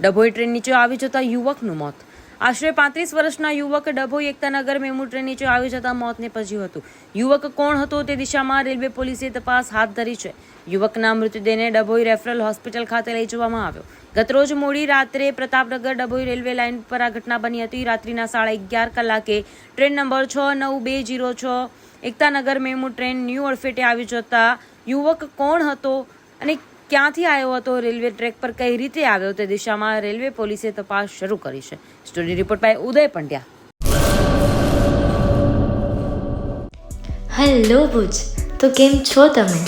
Dabhoi train નીચે આવી જતા યુવકનું મોત. આશરે પાંત્રીસ વર્ષના યુવક ડભોઈ એકતાનગર મેમુ ટ્રેન નીચે આવી જતા મોત નીપજ્યું હતું. યુવક કોણ હતો તે દિશામાં રેલવે પોલીસે તપાસ હાથ ધરી છે. યુવકના મૃતદેહને ડભોઈ રેફરલ હોસ્પિટલ ખાતે લઈ જવામાં આવ્યો. ગતરોજ મોડી રાત્રે પ્રતાપનગર ડભોઈ રેલવે લાઇન પર આ ઘટના બની હતી. રાત્રિના સાડા અગિયાર કલાકે ટ્રેન નંબર છ નવ બે જીરો છ એકતાનગર મેમુ ટ્રેન ન્યૂ અડફેટે આવી જતા યુવક કોણ હતો અને ક્યાંથી આવ્યો હતો? રેલવે ટ્રેક પર કઈ રીતે આવ્યો તે દિશામાં રેલવે પોલીસે તપાસ શરૂ કરી છે. Story report by Uday Pandya. Hello Bhuj, તો કેમ છો તમે?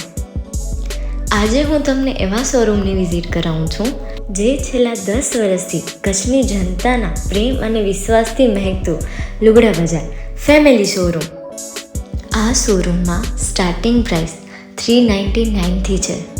આજે હું તમને એવા શોરૂમની વિઝિટ કરાવું છું, જે છેલ્લા દસ વર્ષથી કચ્છની જનતાના પ્રેમ અને વિશ્વાસથી મહેકતું લુગડા બજાર ફેમિલી શોરૂમ. આ શોરૂમમાં સ્ટાર્ટિંગ પ્રાઇસ થ્રી નાઇન્ટી નાઇનથી છે.